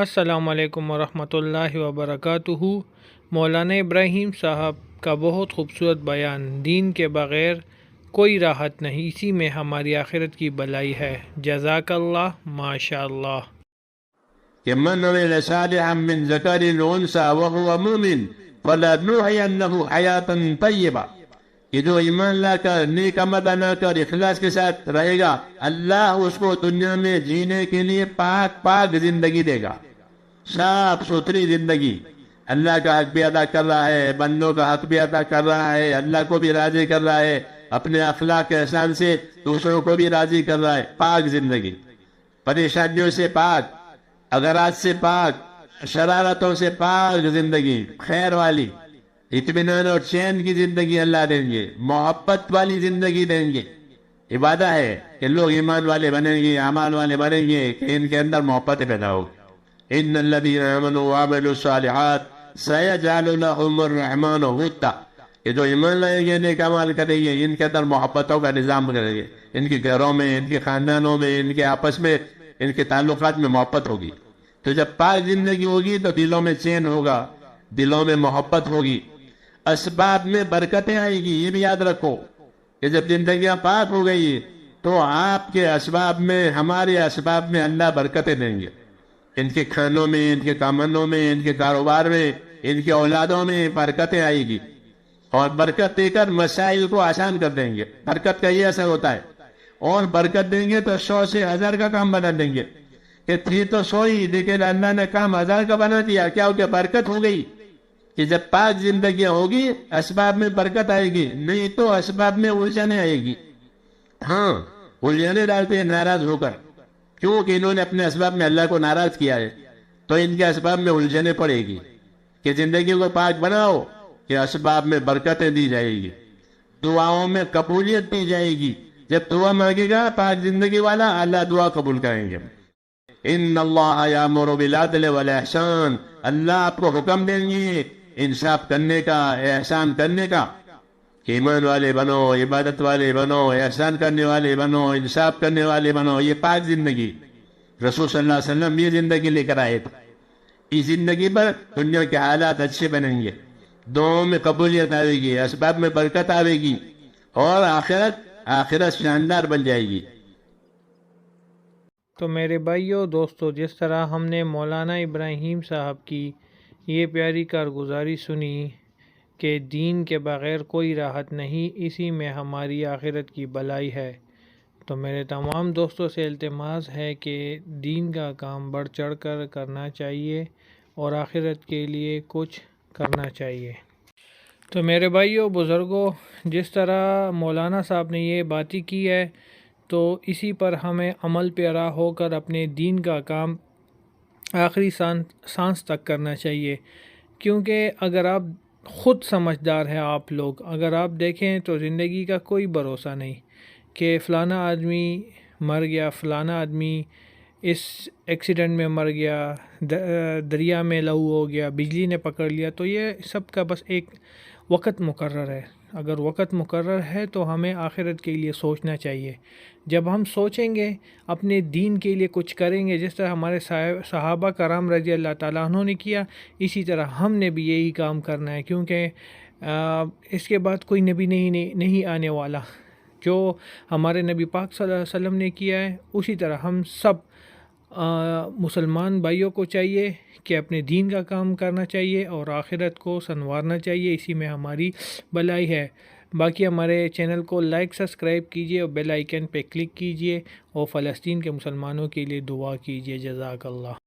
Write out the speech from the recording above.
السلام علیکم ورحمۃ اللہ وبرکاتہ۔ مولانا ابراہیم صاحب کا بہت خوبصورت بیان دین کے بغیر کوئی راحت نہیں، اسی میں ہماری آخرت کی بلائی ہے۔ جزاک اللہ ماشاء اللہ کہ من عمل صالحا من ذکر انسا وهو مؤمن مومن فلنحینه حیاتا طیبا کہ جو ایمان لا کر، نیک عمل بنا کر، اخلاص کے ساتھ رہے گا، اللہ اس کو دنیا میں جینے کے لیے پاک پاک زندگی دے گا۔ صاف ستھری زندگی۔ اللہ کا حق بھی ادا کر رہا ہے، بندوں کا حق بھی ادا کر رہا ہے، اللہ کو بھی راضی کر رہا ہے، اپنے اخلاق کے احسان سے دوسروں کو بھی راضی کر رہا ہے۔ پاک زندگی۔ پریشانیوں سے پاک اگرات سے پاک، شرارتوں سے پاک زندگی۔ خیر والی، اطمینان اور چین کی زندگی اللہ دیں گے، محبت والی زندگی دیں گے۔ عبادہ ہے کہ لوگ ایمان والے بنیں گے امان والے بنیں گے، کہ ان کے اندر محبت پیدا ہوگی۔ ان الذين امنوا وعملوا الصالحات سيجعل لهم الرحمن ودا کہ جو ایمان لائیں گے نیک عمل کریں گے ان کے اندر محبتوں کا نظام کریں گے ان کے گھروں میں ان کے خاندانوں میں ان کے آپس میں ان کے تعلقات میں محبت ہوگی۔ تو جب پاک زندگی ہوگی تو دلوں میں چین ہوگا، دلوں میں محبت ہوگی۔ اسباب میں برکتیں آئے گی، یہ بھی یاد رکھو کہ جب زندگیاں پاک ہو گئی تو آپ کے اسباب میں، ہمارے اسباب میں اللہ برکتیں دیں گے۔ ان کے کھانوں میں، ان کے کامنوں میں، ان کے کاروبار میں، ان کے اولادوں میں برکتیں آئے گی۔ اور برکت دے کر مسائل کو آسان کر دیں گے۔ برکت کا یہ اثر ہوتا ہے۔ اور برکت دیں گے تو سو سے ہزار کا کام بنا دیں گے۔ کہ تھی تو سو ہی لیکن اللہ نے کام ہزار کا بنا دیا۔ کیا ہو گیا برکت ہو گئی؟ کہ جب پاک زندگیاں ہوگی، اسباب میں برکت آئے گی۔ نہیں تو اسباب میں الجھنے آئے گی۔ ہاں الجھنے ڈالتے ہیں، ناراض ہو کر۔ کیونکہ انہوں نے اپنے اسباب میں اللہ کو ناراض کیا ہے، تو ان کے اسباب میں الجھنے پڑے گی۔ کہ زندگی کو پاک بناؤ، کہ اسباب میں برکتیں دی جائے گی۔ دعاؤں میں قبولیت دی جائے گی۔ جب دعا مانگے گا، پاک زندگی والا اللہ دعا قبول کریں گے۔ ان اللہ یامر بالعدل والاحسان۔ اللہ آپ کو حکم دیں گے انصاف کرنے کا، احسان کرنے کا۔ کہ ایمان والے بنو، عبادت والے بنو، احسان کرنے والے بنو، انصاف کرنے والے بنو، یہ پاک زندگی۔ رسول صلی اللہ علیہ وسلم یہ زندگی لے کر آئے تھے۔ اس زندگی پر دنیا کے حالات اچھے بنیں گے۔ دونوں میں قبولیت آئے گی، اسباب میں برکت آئے گی اور آخرت آخرت شاندار بن جائے گی۔ تو میرے بھائیوں دوستو، جس طرح ہم نے مولانا ابراہیم صاحب کی یہ پیاری کارگزاری سنی کہ دین کے بغیر کوئی راحت نہیں، اسی میں ہماری آخرت کی بلائی ہے۔ تو میرے تمام دوستوں سے التماس ہے کہ دین کا کام بڑھ چڑھ کر کرنا چاہیے اور آخرت کے لیے کچھ کرنا چاہیے۔ تو میرے بھائیوں بزرگوں جس طرح مولانا صاحب نے یہ باتیں کی ہے، تو اسی پر ہمیں عمل پیرا ہو کر اپنے دین کا کام آخری سانس تک کرنا چاہیے۔ کیونکہ اگر آپ خود سمجھدار ہیں آپ لوگ۔ اگر آپ دیکھیں تو زندگی کا کوئی بھروسہ نہیں کہ فلانا آدمی مر گیا، فلانا آدمی اس ایکسیڈنٹ میں مر گیا دریا میں لہو ہو گیا، بجلی نے پکڑ لیا، تو یہ سب کا بس ایک وقت مقرر ہے۔ اگر وقت مقرر ہے تو ہمیں آخرت کے لیے سوچنا چاہیے۔ جب ہم سوچیں گے، اپنے دین کے لیے کچھ کریں گے، جس طرح ہمارے صحابہ کرام رضی اللہ تعالیٰ عنہ نے کیا، اسی طرح ہم نے بھی یہی کام کرنا ہے۔ کیونکہ اس کے بعد کوئی نبی نہیں نہیں آنے والا۔ جو ہمارے نبی پاک صلی اللہ علیہ وسلم نے کیا ہے، اسی طرح ہم سب مسلمان بھائیوں کو چاہیے کہ اپنے دین کا کام کرنا چاہیے اور آخرت کو سنوارنا چاہیے، اسی میں ہماری بلائی ہے۔ باقی ہمارے چینل کو لائک، سبسکرائب کیجیے اور بیل آئیکن پہ کلک کیجیے اور فلسطین کے مسلمانوں کے لیے دعا کیجیے جزاک اللہ۔